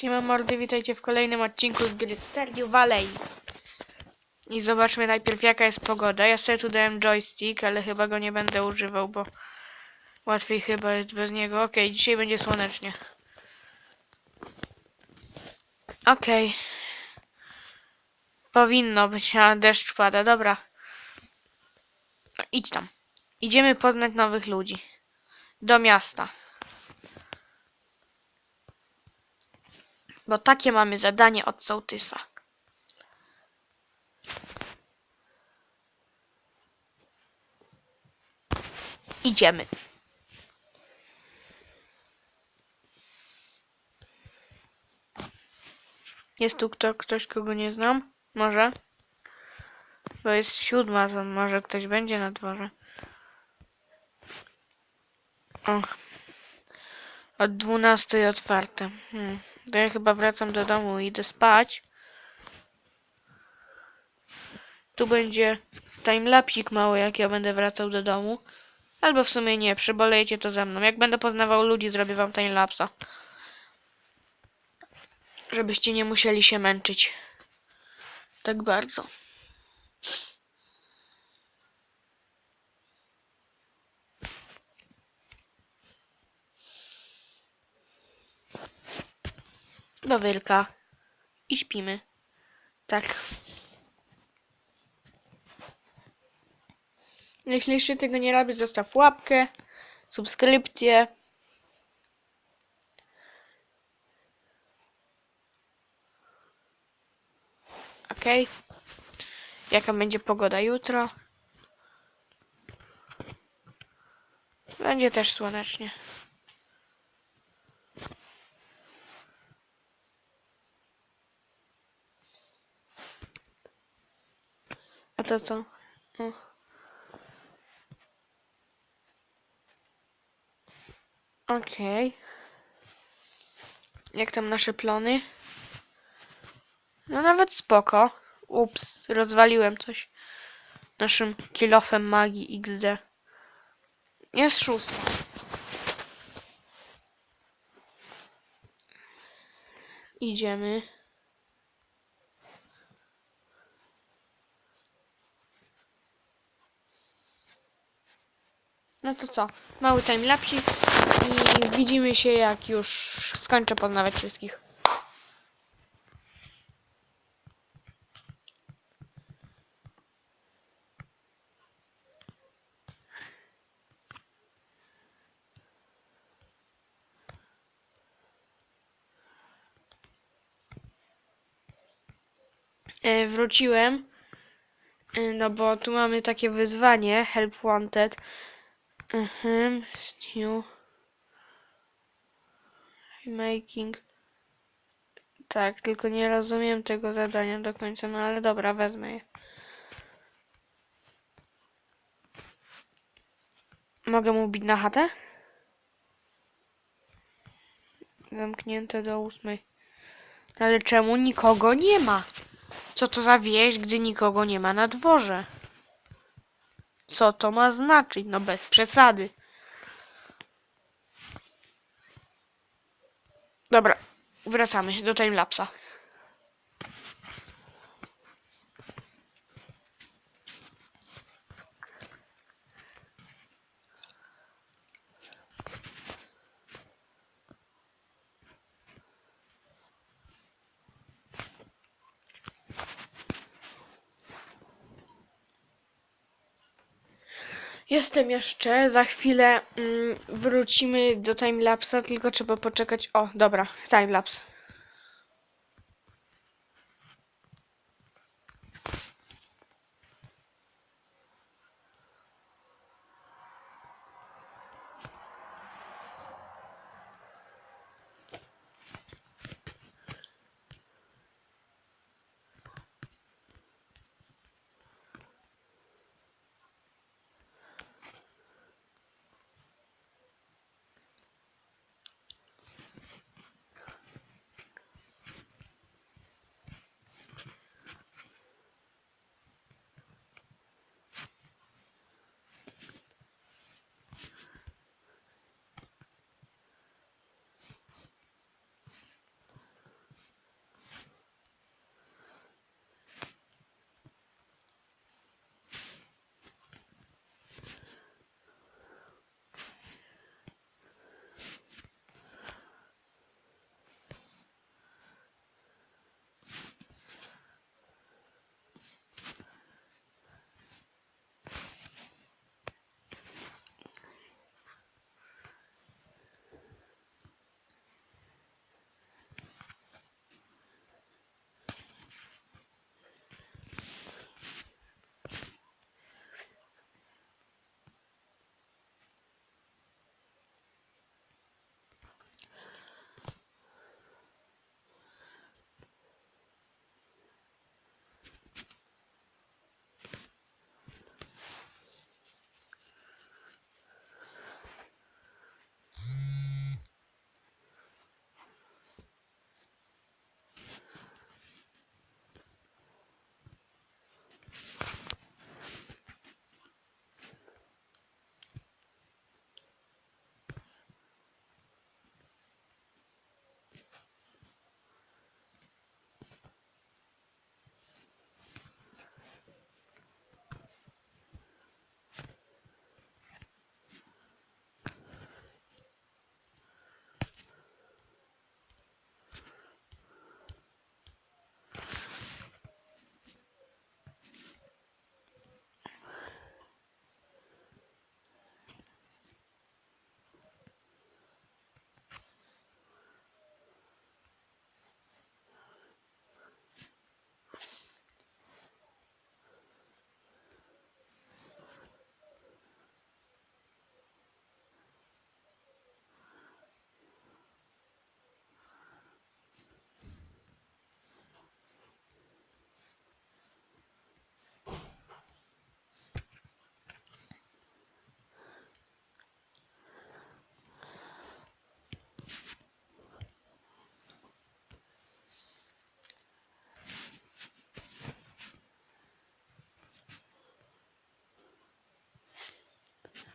Siema mordy, witajcie w kolejnym odcinku z gry Stardew Valley. I zobaczmy najpierw jaka jest pogoda. Ja sobie tu dałem joystick, ale chyba go nie będę używał, bo łatwiej chyba jest bez niego. Okej, dzisiaj będzie słonecznie. Okej. Powinno być, a deszcz pada, dobra. Idź tam. Idziemy poznać nowych ludzi. Do miasta. Bo takie mamy zadanie od sołtysa. Idziemy. Jest tu kto, ktoś, kogo nie znam? Może? Bo jest siódma, może ktoś będzie na dworze. O. Od dwunastej otwarte. Hmm. To ja chyba wracam do domu i idę spać. Tu będzie timelapsik mały, jak ja będę wracał do domu. Albo w sumie nie, przybolejcie to ze mną. Jak będę poznawał ludzi, zrobię wam timelapsa. Żebyście nie musieli się męczyć. Tak bardzo. Do wilka. I śpimy. Tak. Jeśli jeszcze tego nie robisz, zostaw łapkę, subskrypcję. Ok. Jaka będzie pogoda jutro? Będzie też słonecznie. A to co? O. Okej. Jak tam nasze plony? No nawet spoko. Ups, rozwaliłem coś. Naszym kilofem magii XD. Jest szósta. Idziemy. No to co? Mały timelapsik i widzimy się jak już skończę poznawać wszystkich. E, wróciłem, e, no bo tu mamy takie wyzwanie, help wanted. Mhm, new making. Tak, tylko nie rozumiem tego zadania do końca, no ale dobra, wezmę je. Mogę mu bić na chatę? Zamknięte do ósmej. Ale czemu nikogo nie ma? Co to za wieś, gdy nikogo nie ma na dworze? Co to ma znaczyć? No bez przesady. Dobra, wracamy do timelapsa. Jestem jeszcze, za chwilę mm, wrócimy do timelapsa, tylko trzeba poczekać. O, dobra, timelapse.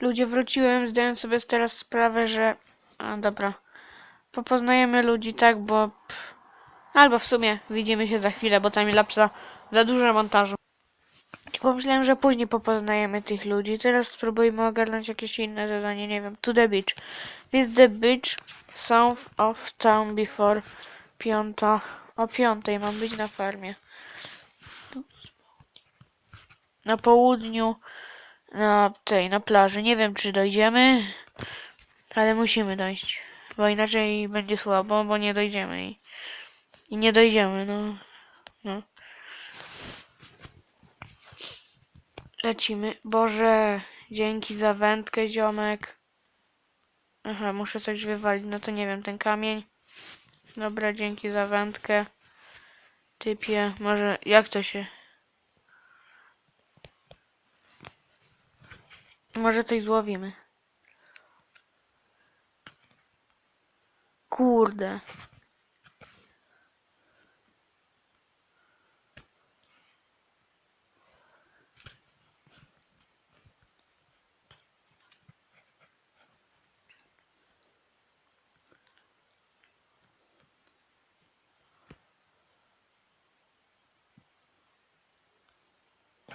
Ludzie, wróciłem, zdając sobie teraz sprawę, że... A, dobra. Popoznajemy ludzi, tak, bo... Albo w sumie widzimy się za chwilę, bo tam lapsa za dużo montażu. Pomyślałem, że później popoznajemy tych ludzi. Teraz spróbujmy ogarnąć jakieś inne zadanie, nie wiem. To the beach. Visit the beach south of town before piąta. O piątej mam być na farmie. Na południu, na tej, na plaży. Nie wiem, czy dojdziemy, ale musimy dojść. Bo inaczej będzie słabo, bo nie dojdziemy i, i nie dojdziemy, no. no. Lecimy. Boże, dzięki za wędkę, ziomek. Aha, muszę coś wywalić. No to nie wiem, ten kamień. Dobra, dzięki za wędkę. Typie, może jak to się... Może coś złowimy. Kurde.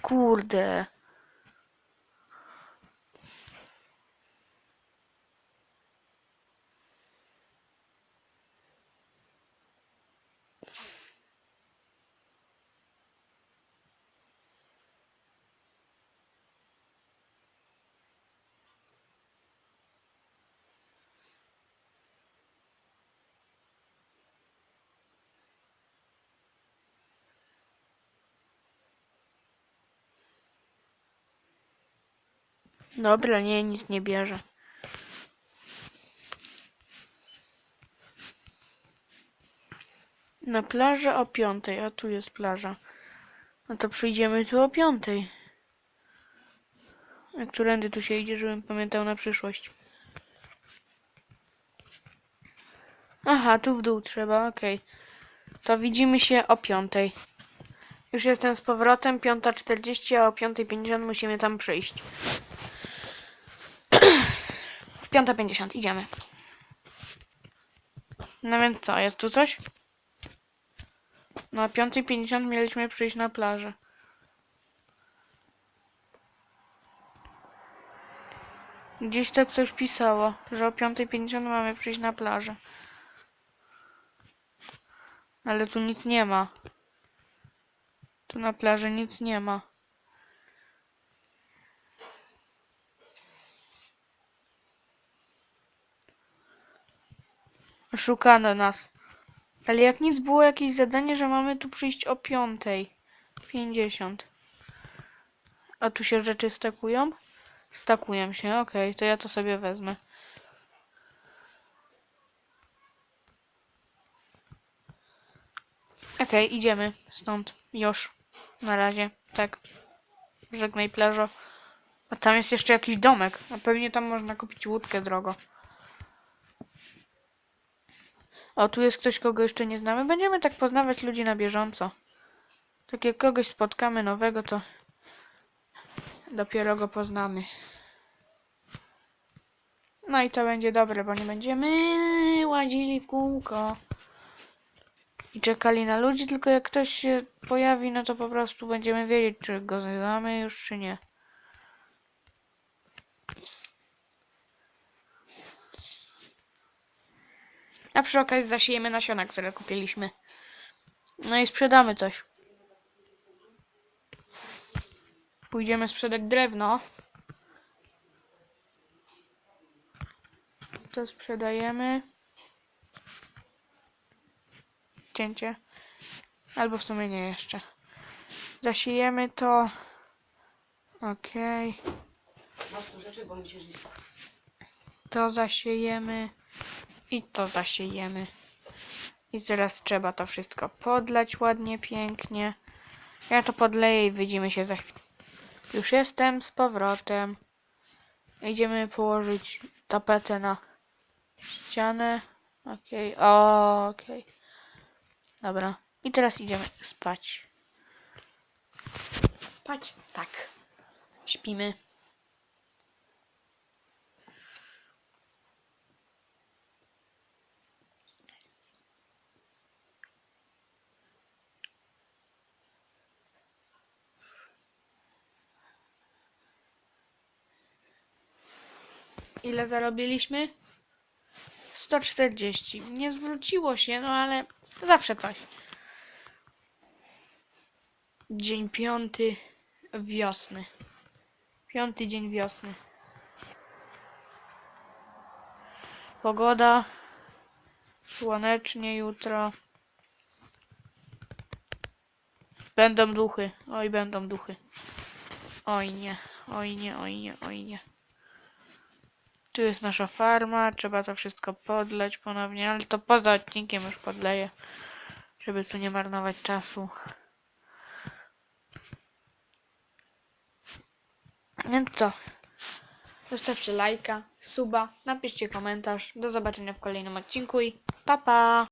Kurde. Dobra, nie, nic nie bierze. Na plażę o piątej, a tu jest plaża. No to przyjdziemy tu o piątej. A którędy tu się idzie, żebym pamiętał na przyszłość. Aha, tu w dół trzeba, okej. To widzimy się o piątej. Już jestem z powrotem, 5.40, a o 5.50 musimy tam przyjść. W 5.50 idziemy. No więc co, jest tu coś? No o 5.50 mieliśmy przyjść na plażę. Gdzieś tak coś pisało, że o 5.50 mamy przyjść na plażę. Ale tu nic nie ma. Tu na plaży nic nie ma. Szukano nas. Ale jak nic było jakieś zadanie, że mamy tu przyjść o piątej. 50. A tu się rzeczy stakują? Stakują się, okej, to ja to sobie wezmę. Okej, idziemy stąd. Już. Na razie. Tak. Żegnaj plażo. A tam jest jeszcze jakiś domek. A pewnie tam można kupić łódkę drogo. O, tu jest ktoś, kogo jeszcze nie znamy. Będziemy tak poznawać ludzi na bieżąco. Tak jak kogoś spotkamy nowego, to dopiero go poznamy. No i to będzie dobre, bo nie będziemy ładzili w kółko i czekali na ludzi, tylko jak ktoś się pojawi, no to po prostu będziemy wiedzieć, czy go znamy już, czy nie. A przy okazji zasiejemy nasiona, które kupiliśmy. No i sprzedamy coś. Pójdziemy sprzedać drewno. To sprzedajemy. Cięcie. Albo w sumie nie jeszcze. Zasiejemy to. Okej. Lista. To zasiejemy. I to zasiejemy. I teraz trzeba to wszystko podlać ładnie, pięknie. Ja to podleję i widzimy się za chwilę. Już jestem z powrotem. Idziemy położyć tapetę na ścianę. Okej, o, okej. Dobra. I teraz idziemy spać. Spać? Tak. Śpimy. Ile zarobiliśmy? 140. Nie zwróciło się, no ale zawsze coś. Dzień piąty wiosny. Piąty dzień wiosny. Pogoda. Słonecznie jutro. Będą duchy. Oj, będą duchy. Oj nie, oj nie, oj nie, oj nie. Tu jest nasza farma, trzeba to wszystko podleć ponownie, ale to poza odcinkiem już podleję, żeby tu nie marnować czasu. Więc co? Zostawcie lajka, suba, napiszcie komentarz. Do zobaczenia w kolejnym odcinku i pa pa!